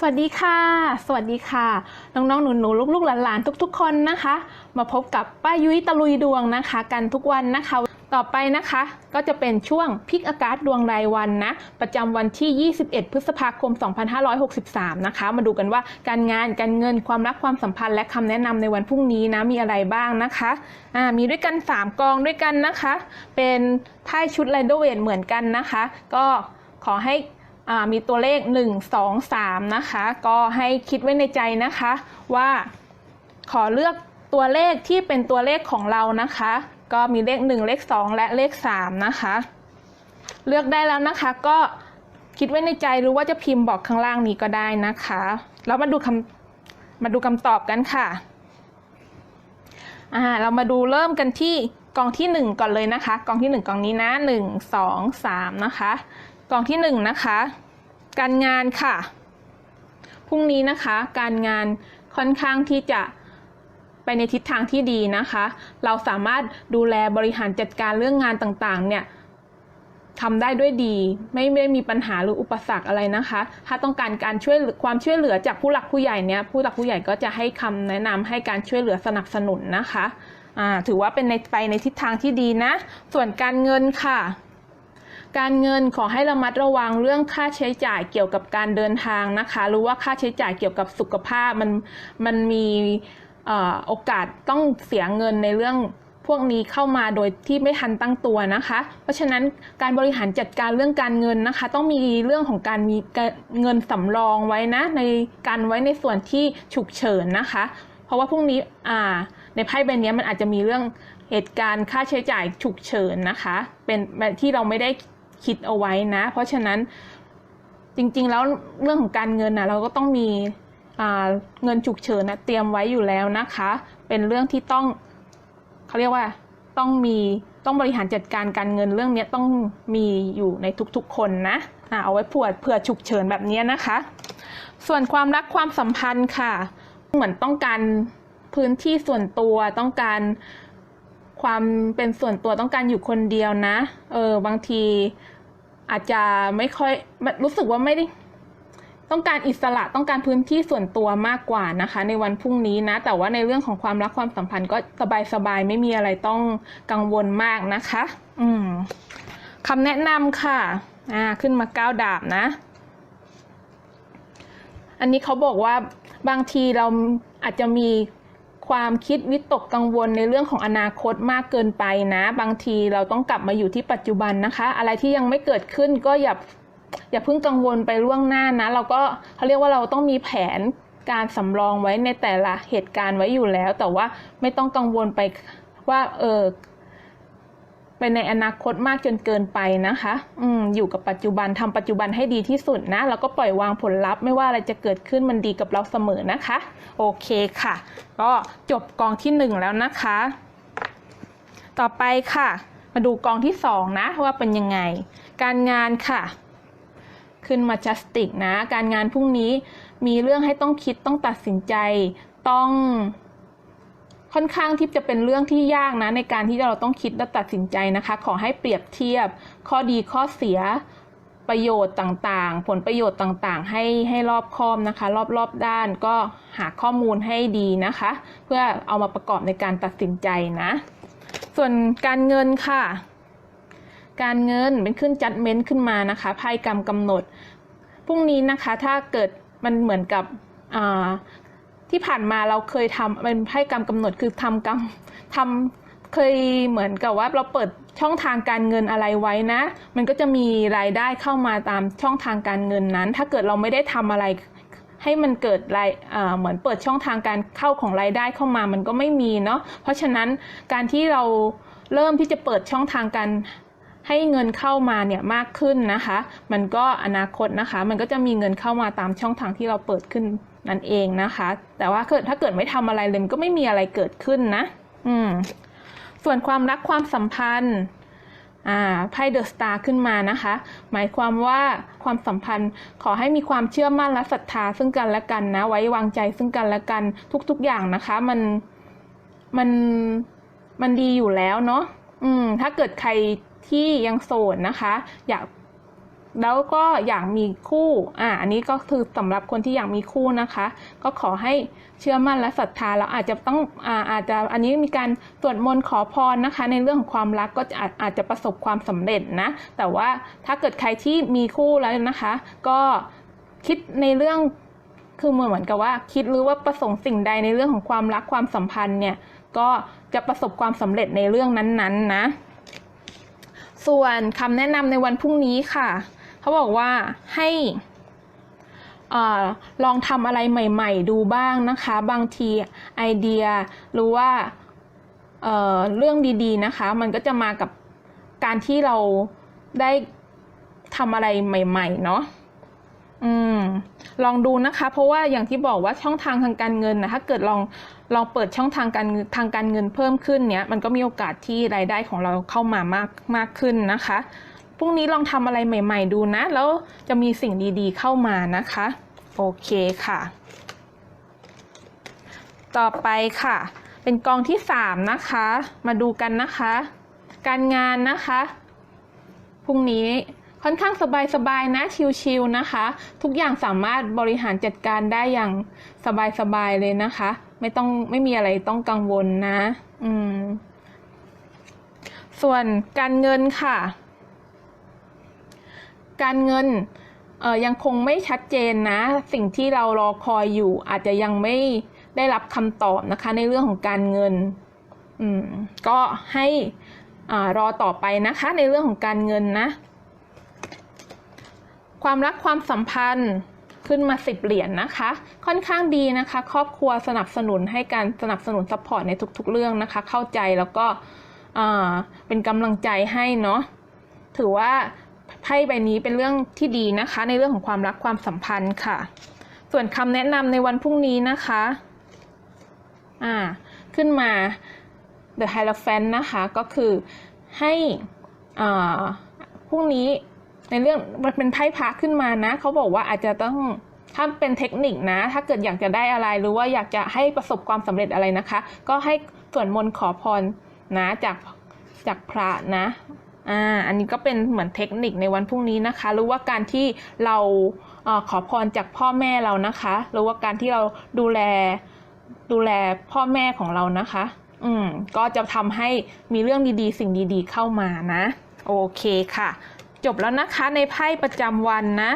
สวัสดีค่ะ สวัสดีค่ะ น้องๆ หนูๆ ลูกๆ หลานๆ ทุกๆ คนนะคะ มาพบกับป้ายุ้ยตะลุยดวงนะคะ กันทุกวันนะคะ ต่อไปนะคะก็จะเป็นช่วงพิกอากาศดวงรายวันนะ ประจำวันที่ 21 พฤษภาคม 2563 นะคะ มาดูกันว่าการงานการเงินความรักความสัมพันธ์และคำแนะนำในวันพรุ่งนี้นะมีอะไรบ้างนะคะอ่ามีด้วยกัน 3 กองด้วยกันนะคะ เป็นไพ่ชุดไลโดเวทเหมือนกันนะคะ ก็ขอให้ มีตัวเลข 1 2 3 นะคะ ก็ให้คิดไว้ในใจนะคะว่าขอเลือกตัวเลขที่เป็นตัวเลขของเรานะคะ ก็มีเลข 1 เลข 2 และเลข 3 นะคะ เลือกได้แล้วนะคะก็คิดไว้ในใจหรือว่าจะพิมพ์บอกข้างล่างนี้ก็ได้นะคะแล้วมาดูคำมาดูคำตอบกันค่ะอ่าเรามาดูเริ่มกันที่กองที่ 1 ก่อนเลยนะคะ กองที่ 1กองนี้นะ 1 2 3 นะคะ กองที่หนึ่งนะคะ การงานค่ะ พรุ่งนี้นะคะ การงานค่อนข้างที่จะไปในทิศทางที่ดีนะคะ เราสามารถดูแลบริหารจัดการเรื่องงานต่างๆ เนี่ยทำได้ด้วยดีไม่ไม่มีปัญหาหรืออุปสรรคอะไรนะคะ ถ้าต้องการการช่วยความช่วยเหลือจากผู้หลักผู้ใหญ่เนี่ยผู้หลักผู้ใหญ่ก็จะให้คำแนะนำให้การช่วยเหลือสนับสนุนนะคะถือว่าเป็นในไปในทิศทางที่ดีนะ ส่วนการเงินค่ะ การเงินขอให้ระมัดระวังเรื่องค่าใช้จ่ายเกี่ยวกับการเดินทางนะคะหรือว่าค่าใช้จ่ายเกี่ยวกับสุขภาพมันมันมีโอกาสต้องเสียเงินในเรื่องพวกนี้เข้ามาโดยที่ไม่ทันตั้งตัวนะคะ เพราะฉะนั้นการบริหารจัดการเรื่องการเงินนะคะ ต้องมีเรื่องของการมีเงินสำรองไว้นะในการไว้ในส่วนที่ฉุกเฉินนะคะ เพราะว่าพรุ่งนี้อ่าในไพ่ใบนี้มันอาจจะมีเรื่องเหตุการณ์ค่าใช้จ่ายฉุกเฉินนะคะ เป็นที่เราไม่ได้ คิดเอาไว้นะ เพราะฉะนั้นจริงๆแล้วเรื่องของการเงินนะเราก็ต้องมีเงินฉุกเฉินนะเตรียมไว้อยู่แล้วนะคะ เป็นเรื่องที่ต้องเขาเรียกว่าต้องมีต้องบริหารจัดการการเงินเรื่องนี้ต้องมีอยู่ในทุกๆคนนะอะเอาไว้เผื่อเผื่อฉุกเฉินแบบนี้นะคะ ส่วนความรักความสัมพันธ์ค่ะ เหมือนต้องการพื้นที่ส่วนตัวต้องการ ความเป็นส่วนตัวต้องการอยู่คนเดียวนะ เออบางทีอาจจะไม่ค่อยรู้สึกว่าไม่ได้ต้องการอิสระต้องการพื้นที่ส่วนตัวมากกว่านะคะ ในวันพรุ่งนี้นะ แต่ว่าในเรื่องของความรักความสัมพันธ์ก็สบายๆ ไม่มีอะไรต้องกังวลมากนะคะ อืมคำแนะนำค่ะ อ่า ขึ้นมาก้าวดาบนะ อันนี้เขาบอกว่าบางทีเราอาจจะมี ความคิดวิตกกังวลในเรื่องของอนาคตมากเกินไปนะ บางทีเราต้องกลับมาอยู่ที่ปัจจุบันนะคะ อะไรที่ยังไม่เกิดขึ้นก็อย่าอย่าเพิ่งกังวลไปล่วงหน้านะ เราก็เขาเรียกว่าเราต้องมีแผนการสำรองไว้ในแต่ละเหตุการณ์ไว้อยู่แล้ว แต่ว่าไม่ต้องกังวลไปว่าเออ ไปในอนาคตมากจนเกินไปนะคะ อืมอยู่กับปัจจุบันทำปัจจุบันให้ดีที่สุดนะ แล้วก็ปล่อยวางผลลัพธ์ไม่ว่าอะไรจะเกิดขึ้นมันดีกับเราเสมอนะคะ โอเคค่ะ ก็จบกองที่หนึ่งแล้วนะคะ ต่อไปค่ะ มาดูกองที่สองนะ ว่าเป็นยังไง การงานค่ะ ขึ้นมาจัสติกนะ การงานพรุ่งนี้มีเรื่องให้ต้องคิดต้องตัดสินใจต้อง ค่อนข้างที่จะเป็นเรื่องที่ยากนะในการที่เราต้องคิดและตัดสินใจนะคะ ขอให้เปรียบเทียบ ข้อดีข้อเสียประโยชน์ต่างๆ ผลประโยชน์ต่างๆ ให้ให้รอบคอบนะคะ รอบๆด้านก็หาข้อมูลให้ดีนะคะ เพื่อเอามาประกอบในการตัดสินใจนะ ส่วนการเงินค่ะ การเงินเป็นขึ้นจัดเม้นขึ้นมานะคะไพ่กรรมกำหนดพรุ่งนี้นะคะถ้าเกิดมันเหมือนกับ ที่ผ่านมาเราเคยทำเป็นไพ่กรรมกำหนดคือทำกรรมทำเคยเหมือนกับว่าเราเปิดช่องทางการเงินอะไรไว้นะ มันก็จะมีรายได้เข้ามาตามช่องทางการเงินนั้น ถ้าเกิดเราไม่ได้ทำอะไรให้มันเกิดรายเหมือนเปิดช่องทางการเข้าของรายได้เข้ามามันก็ไม่มีเนาะเพราะฉะนั้นการที่เราเริ่มที่จะเปิดช่องทางการให้เงินเข้ามาเนี่ยมากขึ้นนะคะ มันก็อนาคตนะคะ มันก็จะมีเงินเข้ามาตามช่องทางที่เราเปิดขึ้น นั่นเองนะคะ แต่ว่าเกิดถ้าเกิดไม่ทำอะไรเลยมันก็ไม่มีอะไรเกิดขึ้นนะ อืม ส่วนความรักความสัมพันธ์อ่าไพ่เดอะสตาร์ขึ้นมานะคะ หมายความว่าความสัมพันธ์ขอให้มีความเชื่อมั่นและศรัทธาซึ่งกันและกันนะ ไว้วางใจซึ่งกันและกันทุก ๆอย่างนะคะ มันมันมันดีอยู่แล้วเนาะอืม ถ้าเกิดใครที่ยังโสดนะคะ อยาก แล้วก็อยากมีคู่อ่าอันนี้ก็คือสำหรับคนที่อยากมีคู่นะคะ ก็ขอให้เชื่อมั่นและศรัทธาแล้วอาจจะต้องอ่าอาจจะอันนี้มีการสวดมนต์ขอพรนะคะ ในเรื่องของความรักก็อาจอาจจะประสบความสำเร็จนะ แต่ว่าถ้าเกิดใครที่มีคู่แล้วนะคะ ก็คิดในเรื่องคือเหมือนกับว่า คิดหรือว่าประสงค์สิ่งใดในเรื่องของความรักความสัมพันธ์เนี่ยก็จะประสบความสำเร็จในเรื่องนั้นๆนะส่วนคำแนะนำในวันพรุ่งนี้ค่ะ เขาบอกว่าให้อลองทำอะไรใหม่ ๆ ดูบ้างนะคะ บางทีไอเดียหรือว่าเเรื่องดีๆนะคะ มันก็จะมากับการที่เราได้ทำอะไรใหม่ ๆ เนาะอืมลองดูนะคะ เพราะว่าอย่างที่บอกว่าช่องทางทางการเงินนะถ้าเกิดลองลองเปิดช่องทางการทางการเงินเพิ่มขึ้นเนี้ยมันก็มีโอกาสที่รายได้ของเราเข้ามามากมากขึ้นนะคะ พรุ่งนี้ลองทำอะไรใหม่ ๆ ดูนะ แล้วจะมีสิ่งดีๆเข้ามานะคะ โอเคค่ะ ต่อไปค่ะ เป็นกองที่สามนะคะ มาดูกันนะคะ การงานนะคะพรุ่งนี้ค่อนข้างสบายๆนะชิลๆนะคะ ทุกอย่างสามารถบริหารจัดการได้อย่างสบายๆเลยนะคะ ไม่ต้องไม่มีอะไรต้องกังวลนะ อืม ส่วนการเงินค่ะ การเงินเออยังคงไม่ชัดเจนนะ สิ่งที่เรารอคอยอยู่ อาจจะยังไม่ได้รับคำตอบนะคะ ในเรื่องของการเงินอืมก็ให้อ่ารอต่อไปนะคะ ในเรื่องของการเงินนะ ความรักความสัมพันธ์ขึ้นมาสิบเหรียญนะคะ ค่อนข้างดีนะคะ ครอบครัวสนับสนุนให้การสนับสนุนซัพพอร์ตในทุกๆเรื่องนะคะ เข้าใจแล้วก็อ่าเป็นกำลังใจให้เนาะถือว่า ไพ่ใบนี้เป็นเรื่องที่ดีนะคะ ในเรื่องของความรักความสัมพันธ์ค่ะ ส่วนคำแนะนำในวันพรุ่งนี้นะคะ อ่า ขึ้นมา The Hierophant นะคะ ก็คือให้อ่าพรุ่งนี้ในเรื่องมันเป็นไพ่พระขึ้นมานะ เขาบอกว่าอาจจะต้องถ้าเป็นเทคนิคนะ ถ้าเกิดอยากจะได้อะไรหรือว่าอยากจะให้ประสบความสำเร็จอะไรนะคะ ก็ให้ส่วดมนต์ขอพรนะจากจากพระนะ อ่าอันนี้ก็เป็นเหมือนเทคนิคในวันพรุ่งนี้นะคะรู้ว่าการที่เราอขอพรจากพ่อแม่เรานะคะรู้ว่าการที่เราดูแลดูแลพ่อแม่ของเรานะคะ อืมก็จะทำให้มีเรื่องดีๆ สิ่งดีๆ เข้ามานะ โอเคค่ะ จบแล้วนะคะในไพ่ประจำวันนะ